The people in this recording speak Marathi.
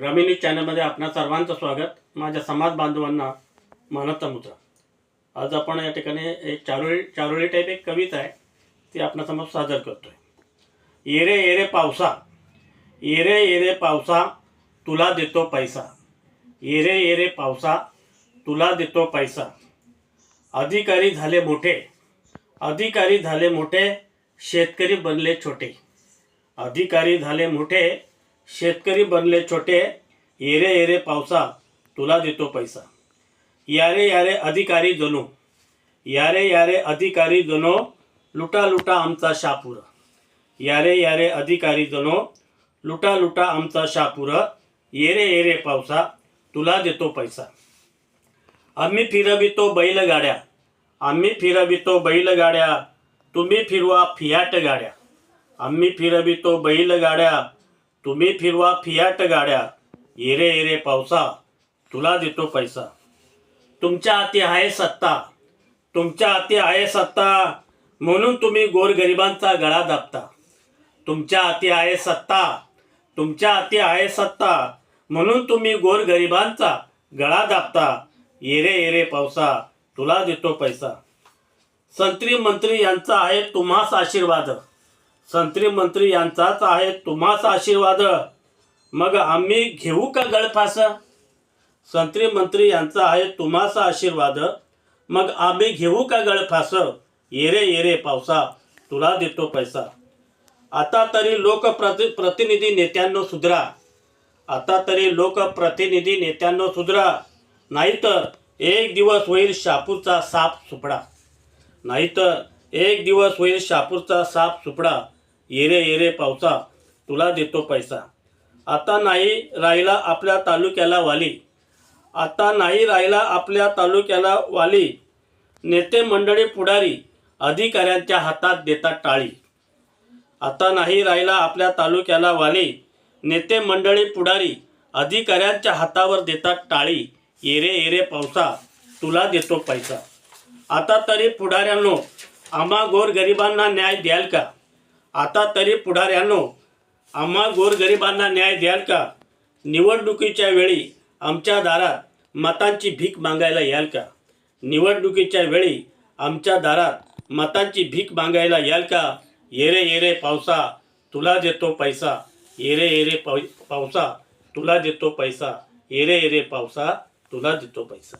ग्रामीण न्यूज चॅनलमध्ये आपणा सर्वांचं स्वागत. माझ्या समाज बांधवांना मानवता मुद्रा. आज आपण या ठिकाणी एक चारोळी चारोळी टाईप एक कविता आहे ती आपणासमोर सादर करतोय. येरे येरे पावसा. येरे येरे पावसा तुला देतो पैसा. येरे येरे पावसा तुला देतो पैसा. अधिकारी झाले मोठे. अधिकारी झाले मोठे शेतकरी बनले छोटे. अधिकारी झाले मोठे शेतकरी बनले छोटे येरे येरे पावसा तुला देतो पैसा. यारे यारे अधिकारी जनो यारे यारे अधिकारी जनो लुटा लुटा आमचा शापूर. यारे यारे अधिकारी जनो लुटा लुटा आमचा शापूर येरे येरे पावसा तुला देतो पैसा. आम्ही फिरवितो बैलगाड्या आम्ही फिरवितो बैलगाड्या तुम्ही फिरवा फियाट गाड्या. आम्ही फिरवितो बैलगाड्या तुम्ही फिरवा फियाट गाड्या. येरे येरे पावसा. तुला देतो पैसा. तुमच्या हाती आहे सत्ता. तुमच्या हाती आहे सत्ता. म्हणून तुम्ही गोरगरिबांचा गळा दाबता. तुमच्या हाती आहे सत्ता. तुमच्या हाती आहे सत्ता. म्हणून तुम्ही गोरगरिबांचा गळा दाबता. येरे येरे पावसा. तुला देतो पैसा. संत्री मंत्री यांचा आहे तुम्हास आशीर्वाद. संत्री मंत्री यांचाच आहे तुम्हास आशीर्वाद. मग आम्ही घेऊ का गळफास? संत्री मंत्री यांचा आहे तुम्हास आशीर्वाद. मग आम्ही घेऊ का गळफास? येरे येरे पावसा तुला देतो पैसा. आता तरी लोकप्रति प्रतिनिधी नेत्यांनो सुधरा. आता तरी लोकप्रतिनिधी नेत्यांनो सुधरा. नाहीतर एक दिवस होईल शापूरचा साप सुपडा. नाहीतर एक दिवस होईल शापूरचा साप सुपडा. येरे येरे पावसा तुला देतो पैसा. आता नाही राहिला आपल्या तालुक्याला वाली. आता नाही राहिला आपल्या तालुक्याला वाली. नेते मंडळी पुढारी अधिकाऱ्यांच्या हातात देतात टाळी. आता नाही राहिला आपल्या तालुक्याला वाली. नेते मंडळी पुढारी अधिकाऱ्यांच्या हातावर देतात टाळी. येरे येरे पावसा तुला देतो पैसा. आता तरी पुढाऱ्यांनो आम्हा गोरगरिबांना न्याय द्याल का? आता तरी पुढाऱ्यांनो आम्हा गोरगरिबांना न्याय द्याल का? निवडणुकीच्या वेळी आमच्या दारात मतांची भीक मागायला याल का? निवडणुकीच्या वेळी आमच्या दारात मतांची भीक मागायला याल का? येरे येरे पावसा तुला देतो पैसा. येरे येरे पाव पावसा तुला देतो पैसा. येरे येरे पावसा तुला देतो पैसा.